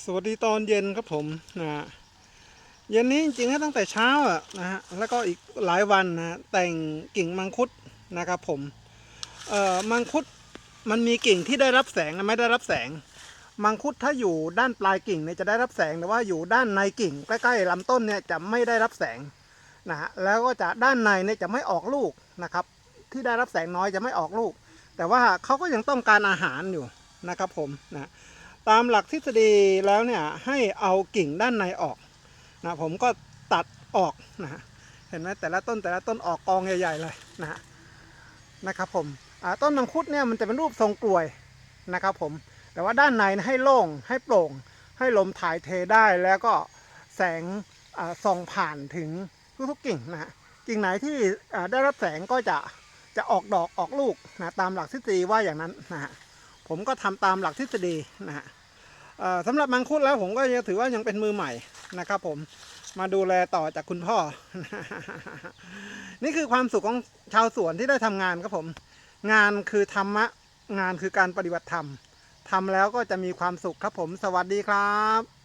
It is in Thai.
สวัสดีตอนเย็นครับผมนะฮะเย็นนี้จริงๆก็ตั้งแต่เช้าอะนะฮะแล้วก็อีกหลายวันนะแต่งกิ่งมังคุดนะครับผมเอ่อมังคุดมันมีกิ่งที่ได้รับแสงและไม่ได้รับแสง มังคุดถ้าอยู่ด้านปลายกิ่งเนี่ยจะได้รับแสงแต่ว่าอยู่ด้านในกิ่ง ใกล้ๆลำต้นเนี่ยจะไม่ได้รับแสงนะฮะแล้วก็จะด้านในเนี่ยจะไม่ออกลูกนะครับ ที่ได้รับแสงน้อยจะไม่ออกลูก แต่ว่าเขาก็ยังต้องการอาหารอยู่นะครับผมนะ ตามหลักทฤษฎีแล้วเนี่ยให้เอากิ่งด้านในออกนะผมก็ตัดออกนะฮะเห็นไหมแต่ละต้นแต่ละต้นออกกองใหญ่ๆเลยนะฮะนะครับผมต้นมังคุดเนี่ยมันจะเป็นรูปทรงกลวยนะครับผมแต่ว่าด้านในให้โล่งให้โปร่ง ให้ลมถ่ายเทได้แล้วก็แสงส่องผ่านถึงทุกๆกิ่งนะฮะกิ่งไหนที่ได้รับแสงก็จะจะออกดอกออกลูกนะตามหลักทฤษฎีว่าอย่างนั้นนะฮะ ผมก็ทำตามหลักทฤษฎีนะฮะสำหรับมังคุดแล้วผมก็ยังถือว่ายังเป็นมือใหม่นะครับ ผมมาดูแลต่อจากคุณพ่อ นี่คือความสุขของชาวสวนที่ได้ทำงานครับผม งานคือธรรมะ งานคือการปฏิบัติธรรมทำแล้วก็จะมีความสุขครับผม สวัสดีครับ